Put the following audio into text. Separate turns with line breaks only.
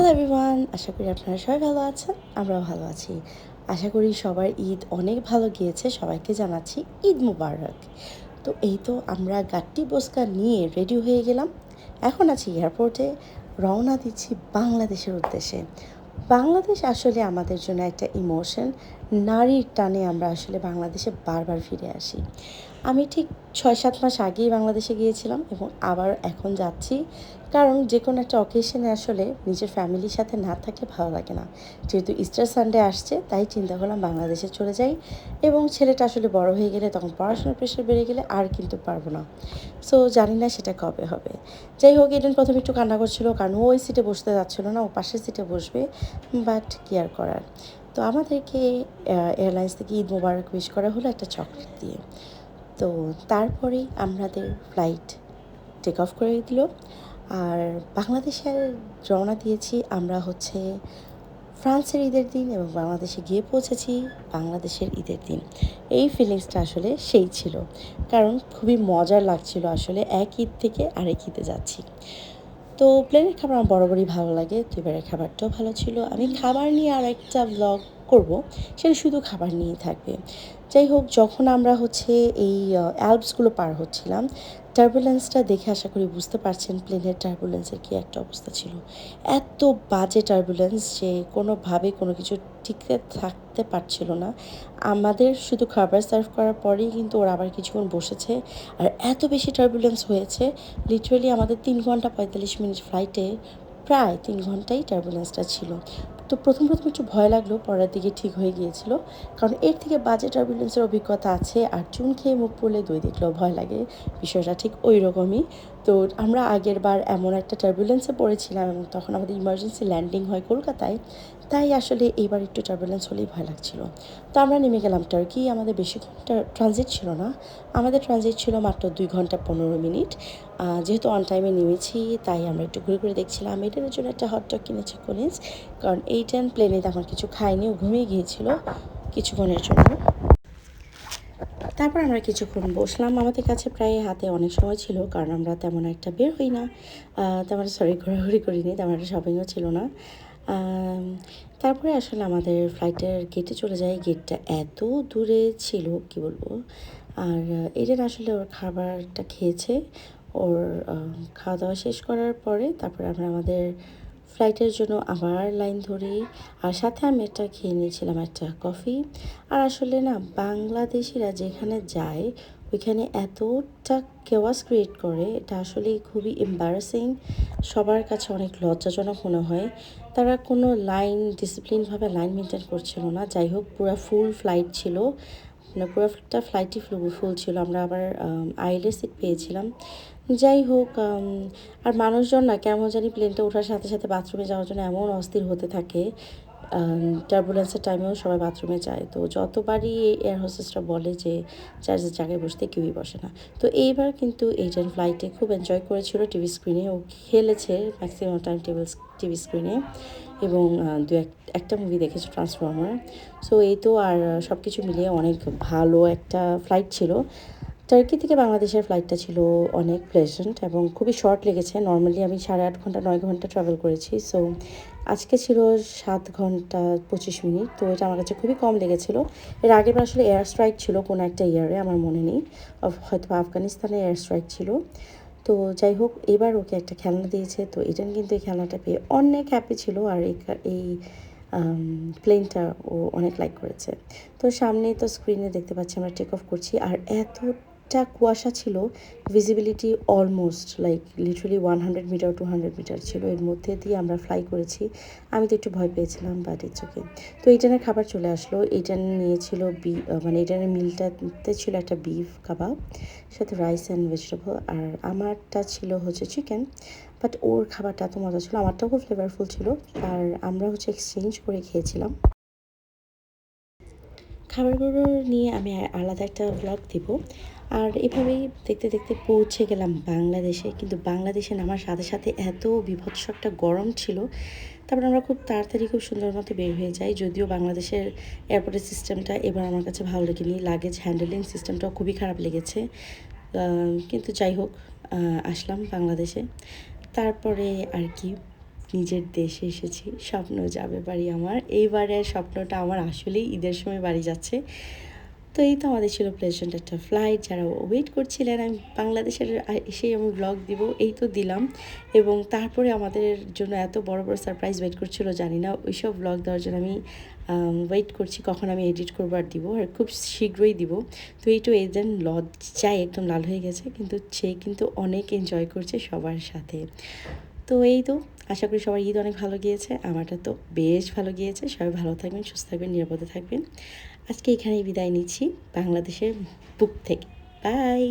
Hello everyone আশা করি আপনারা সবাই ভালো আছেন, আমরাও ভালো আছি। আশা করি সবার ঈদ অনেক ভালো গিয়েছে, সবাইকে জানাচ্ছি ঈদ মুবারক। তো এই তো আমরা গাট্টি বস্কা নিয়ে রেডি হয়ে গেলাম। এখন আছি এয়ারপোর্টে রওনা দিচ্ছি বাংলাদেশের উদ্দেশ্যে। বাংলাদেশ আসলে আমাদের জন্য একটা ইমোশন নারীর টানে আমরা আসলে বাংলাদেশে বারবার ফিরে আসি। আমি ঠিক ছয় সাত মাস আগেই বাংলাদেশে গিয়েছিলাম এবং আবার এখন যাচ্ছি। কারণ যে কোনো একটা অকেশনে আসলে নিজের ফ্যামিলির সাথে না থাকলে ভালো লাগে না। যেহেতু ইস্টার সানডে আসছে, তাই চিন্তা করলাম বাংলাদেশে চলে যাই এবং ছেলেটা আসলে বড় হয়ে গেলে তখন পড়াশোনার প্রেশার বেড়ে গেলে আর কিন্তু পারব না। সো জানি না সেটা কবে হবে। যাই হোক, এদিন প্রথমে একটু কান্না করছিল, কারণ ওই সিটে বসতে যাচ্ছিল না, ও পাশের সিটে বসবে বাট কি আর করার? তো আমাদেরকে এয়ারলাইন্স থেকে ঈদ মোবারক উইশ করা হলো একটা চকলেট দিয়ে। তো তারপরেই আমাদের ফ্লাইট টেক অফ করে দিল। আর বাংলাদেশের রওনা দিয়েছি আমরা হচ্ছে ফ্রান্সের ঈদের দিন এবং বাংলাদেশে গিয়ে পৌঁছেছি বাংলাদেশের ঈদের দিন। এই ফিলিংসটা আসলে সেই ছিল। কারণ খুবই মজার লাগছিল আসলে এক ঈদ থেকে আরেক ঈদে যাচ্ছি। তো প্লেনের খাবার আমার বরাবরই ভালো লাগে। তো এবারের খাবারটাও ভালো ছিল। আমি খাবার নিয়ে আর একটা ব্লগ করব। সেটা শুধু খাবার নিয়েই থাকবে। যাই হোক যখন আমরা হচ্ছে এই অ্যালপসগুলো পার হচ্ছিলাম টার্বুলেন্সটা দেখে আশা করি বুঝতে পারছেন প্লেনের টার্বুলেন্সের কী একটা অবস্থা ছিল। এত বাজে টার্বুলেন্স যে কোনোভাবে কোনো কিছু টিকে থাকতে পারছিল না। আমাদের শুধু খাবার সার্ভ করার পরেই কিন্তু ওরা আবার কিছুক্ষণ বসেছে। আর এত বেশি টার্বুলেন্স হয়েছে লিটারেলি আমাদের তিন ঘণ্টা পঁয়তাল্লিশ মিনিট ফ্লাইটে প্রায় তিন ঘন্টাই টার্বুলেন্সটা ছিল। তো প্রথম প্রথম একটু ভয় লাগল, পরের দিকে ঠিক হয়ে গিয়েছিল। কারণ এর থেকে বাজে টার্বুলেন্সের অভিজ্ঞতা আছে, আর চুন খেয়ে মুখ পড়লে দুই দেখলেও ভয় লাগে। বিষয়টা ঠিক ওই রকমই। তো আমরা আগের বার এমন একটা টার্বুলেন্সে পড়েছিলাম এবং তখন আমাদের ইমার্জেন্সি ল্যান্ডিং হয় কলকাতায়, তাই আসলে এইবার একটু টার্বুলেন্স হলেই ভয় লাগছিল। তো আমরা নেমে গেলাম টার্কি আমাদের বেশি ঘণ্টা ট্রানজিট ছিল না। আমাদের ট্রানজিট ছিল মাত্র দুই ঘণ্টা পনেরো মিনিট। যেহেতু অন টাইমে নেমেছি, তাই আমরা একটু ঘুরে ঘুরে দেখছিলাম। এটার জন্য একটা হটডগ কিনেছি কলিন্স কারণ এই এইটান প্লেনে তখন কিছু খায়নি, ও ঘুমিয়ে গিয়েছিল কিছুক্ষণের জন্য। তারপর আমরা কিছুক্ষণ বসলাম। আমাদের কাছে প্রায় হাতে অনেক সময় ছিল, কারণ আমরা তেমন একটা বের হই না। তেমন সরি ঘোরাঘুরি করিনি, তেমন একটা শপিংও ছিল না। তারপরে আসলে আমাদের ফ্লাইটের গেটে চলে যাই। গেটটা এত দূরে ছিল, কি বলব? আর এদের আসলে ওর খাবারটা খেয়েছে। ওর খাওয়া দাওয়া শেষ করার পরে তারপরে আমরা আমাদের ফ্লাইটের জন্য আবার লাইন ধরি আর সাথে আমি একটা খেয়ে নিয়েছিলাম, একটা কফি আর আসলে না, বাংলাদেশিরা যেখানে যায়, ওইখানে এতটা কেওয়াস ক্রিয়েট করে, এটা আসলে খুবই এম্বারাসিং সবার কাছে অনেক লজ্জাজনক মনে হয়। তারা কোনো লাইন ডিসিপ্লিনভাবে লাইন মেনটেন করছিল না। যাই হোক, পুরো ফুল ফ্লাইট ছিল। মানে পুরোটা ফ্লাইটই ফুল ছিল। আমরা আবার আইলে সিট পেয়েছিলাম। যাই হোক আর মানুষজন না কেমন জানি প্লেনটা ওঠার সাথে সাথে বাথরুমে যাওয়ার জন্য এমন অস্থির হতে থাকে টার্বুলেন্সের টাইমেও সবাই বাথরুমে যায়। তো যতবারই এয়ার হোস্টেসটা বলে যে চার্জের জায়গায় বসতে কেউই বসে না। তো এইবার কিন্তু এইটার ফ্লাইটে খুব এনজয় করেছিল টিভি স্ক্রিনে ও খেলেছে ম্যাক্সিমাম টাইম টেবিল টিভি স্ক্রিনে এবং দু এক, একটা মুভি দেখেছে ট্রান্সফর্মার সো এই তো আর সব কিছু মিলিয়ে অনেক ভালো একটা ফ্লাইট ছিল। টার্কি থেকে বাংলাদেশের ফ্লাইটটা ছিল অনেক প্লেজেন্ট এবং খুবই শর্ট লেগেছে। নর্মালি আমি সাড়ে আট ঘণ্টা, নয় ঘণ্টা ট্রাভেল করেছি। সো আজকে ছিল সাত ঘণ্টা পঁচিশ মিনিট। তো এটা আমার কাছে খুবই কম লেগেছিল। এর আগের আসলে এয়ার স্ট্রাইক ছিল কোনো একটা ইয়ারে আমার মনে নেই। হয়তো আফগানিস্তানে এয়ার স্ট্রাইক ছিল। তো যাই হোক, এবার ওকে একটা খেলনা দিয়েছে। তো এটা কিন্তু এই খেলনাটা পেয়ে অনেক হ্যাপি ছিল আর এই প্লেনটা ও অনেক লাইক করেছে। তো সামনে তো স্ক্রিনে দেখতে পাচ্ছি আমরা টেক অফ করছি। আর এত একটা কুয়াশা ছিল visibility almost like literally one hundred meter two hundred meter ছিল। এর মধ্যে দিয়ে আমরা ফ্লাই করেছি। আমি তো একটু ভয় পেয়েছিলাম বাট ইটস ওকে তো এইটানের খাবার চলে আসলো। এইটান নিয়েছিল বি মানে এইটানের মিলটাতে ছিল একটা বিফ কাবাব সাথে রাইস অ্যান্ড ভেজিটেবল আর আমারটা ছিল হচ্ছে চিকেন বাট ওর খাবারটা এত মজা ছিল। আমারটাও খুব ফ্লেভারফুল ছিল। আর আমরা হচ্ছে এক্সচেঞ্জ করে খেয়েছিলাম। খাবারগুলো নিয়ে আমি আলাদা একটা ব্লগ দিব। আর এভাবেই দেখতে দেখতে পৌঁছে গেলাম বাংলাদেশে। কিন্তু বাংলাদেশে নামার সাথে সাথে এত বিভৎস একটা গরম ছিল, তারপর আমরা খুব তাড়াতাড়ি খুব সুন্দর মতো বের হয়ে যাই। যদিও বাংলাদেশের এয়ারপোর্টের সিস্টেমটা এবার আমার কাছে ভালো লেগেনি লাগেজ হ্যান্ডেলিং সিস্টেমটাও খুবই খারাপ লেগেছে। কিন্তু যাই হোক আসলাম বাংলাদেশে। তারপরে আর কি, নিজের দেশে এসেছি, স্বপ্ন যাবে বাড়ি আমার। এইবারের স্বপ্নটা আমার আসলেই ঈদের সময় বাড়ি যাচ্ছে। তো এই তো আমাদের ছিল প্লেজেন্ট একটা ফ্লাইট যারা ওয়েট করছিলেন, আমি বাংলাদেশের এসেই আমি ব্লগ দিব, এই তো দিলাম। এবং তারপরে আমাদের জন্য এত বড় বড় সারপ্রাইজ ওয়েট করছিল, জানি না, ওইসব ব্লগ দেওয়ার জন্য আমি ওয়েট করছি, কখন আমি এডিট করব আর দিব, আর খুব শীঘ্রই দিব। তো এই তো এজেন লজ্জায় একদম লাল হয়ে গেছে, কিন্তু সে কিন্তু অনেক এনজয় করছে সবার সাথে। তো এই তো, আশা করি সবার ঈদ অনেক ভালো গিয়েছে, আমারটা তো বেশ ভালো গিয়েছে, সবাই ভালো থাকবেন, সুস্থ থাকবেন, নিরাপদে থাকবেন। আজকে এখানেই বিদায় নিচ্ছি, বাংলাদেশের বুক থেকে। বাই